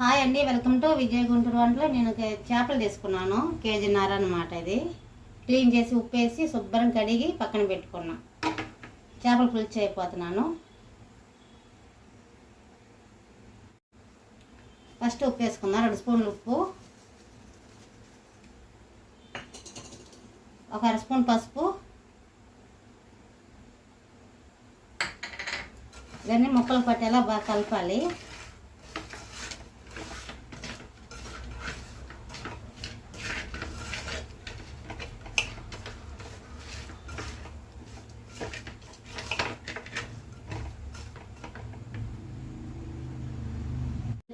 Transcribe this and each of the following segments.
Hi అండి welcome to Vijay Guntur వంటలో నేను చేపలు తీసుకున్నాను కేజీన్నర అనమాట ఇది. క్లీన్ చేసి ఉప్పేసి శుభ్రం కడిగి పక్కన పెట్టుకున్నా. చేపలు పులుసు అయిపోతున్నాను ఫస్ట్ ఉప్పు వేసుకుందాం రెండు స్పూన్లు ఉప్పు. ఒక అర స్పూన్ పసుపు. ఇవన్నీ ముక్కలు పట్టేలా బాగా కలపాలి.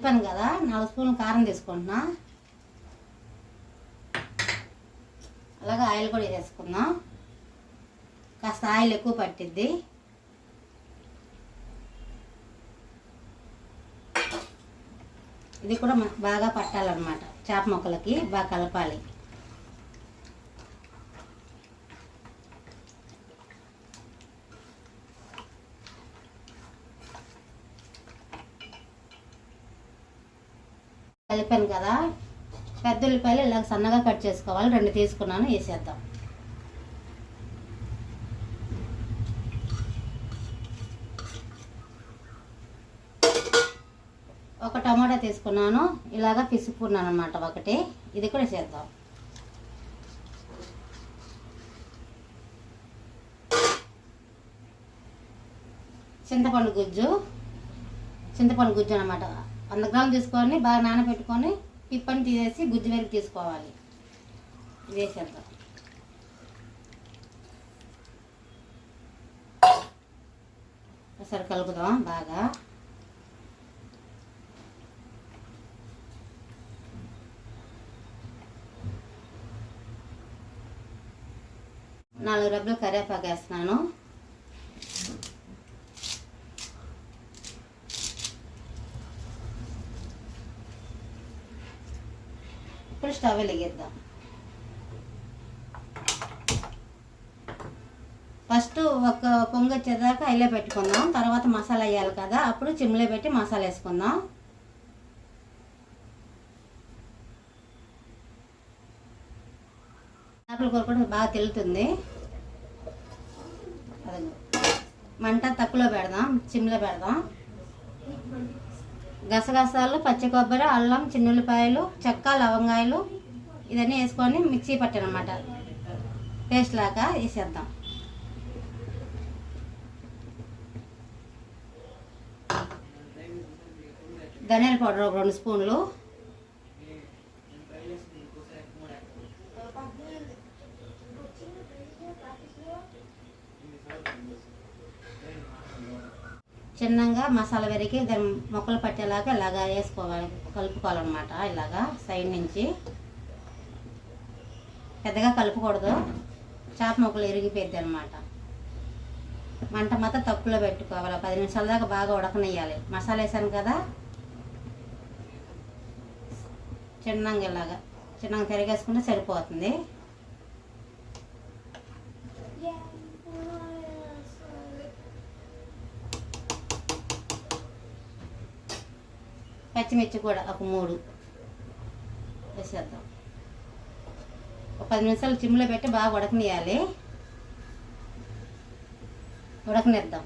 చెప్పాను కదా నాలుగు స్పూన్లు కారం తీసుకుంటున్నా. అలాగే ఆయిల్ కూడా వేసుకుందాం. కాస్త ఆయిల్ ఎక్కువ పట్టిద్ది. ఇది కూడా బాగా పట్టాలన్నమాట. చేప మొక్కలకి బాగా కలపాలి. కలిపాను కదా. పెద్ద ఉల్లిపాయలు ఇలా సన్నగా కట్ చేసుకోవాలి. రెండు తీసుకున్నాను వేసేద్దాం. ఒక టమాటా తీసుకున్నాను. ఇలాగా పిసుకున్నాను అనమాట ఒకటి. ఇది కూడా చేద్దాం. చింతపండు గుజ్జు. చింతపండు గుజ్జు అనమాట వంద గ్రాములు తీసుకొని బాగా నానబెట్టుకొని పిప్పని తీసేసి గుజ్జు వెలికి తీసుకోవాలి. ఇది వేసేద్దాం ఒకసారి కలుపుదాం బాగా. నాలుగు రబ్బులు కరివేపాకు వేస్తున్నాను. ఇప్పుడు స్టవ్ వెలిగిద్దాం ఫస్ట్ ఒక పొంగు వచ్చేదాకా అయిలో పెట్టుకుందాం తర్వాత మసాలా వేయాలి కదా అప్పుడు చిమ్లో పెట్టి మసాలా వేసుకుందాం చేపల కూర కూడా బాగా తెలుతుంది మంట తక్కువలో పెడదాం చిమ్లో పెడదాం గసగసాలు పచ్చి కొబ్బరి అల్లం చిన్నుల్లిపాయలు చెక్క లవంగాయలు ఇవన్నీ వేసుకొని మిక్సీ పట్టానమాట. పేస్ట్ లాగా వేసేద్దాం. ధనియాల పౌడర్ ఒక రెండు స్పూన్లు చిన్నగా మసాలా వెరికి దాని మొక్కలు పట్టేలాగా ఇలాగా వేసుకోవాలి కలుపుకోవాలన్నమాట. ఇలాగా సైడ్ నుంచి పెద్దగా కలుపుకూడదు. చేప మొక్కలు ఇరిగిపోద్ది అనమాట మంట మాత్రం తప్పులో పెట్టుకోవాలి. పది నిమిషాల దాకా బాగా ఉడకనియ్యాలి. మసాలా వేసాను కదా? చిన్నంగా ఇలాగా. చిన్నగా తిరిగేసుకుంటే సరిపోతుంది. పచ్చిమిర్చి కూడా ఒక మూడు వేసేద్దాం. ఒక పది నిమిషాలు చిమ్లో పెట్టి బాగా ఉడకనియాలి. ఉడకనిద్దాం.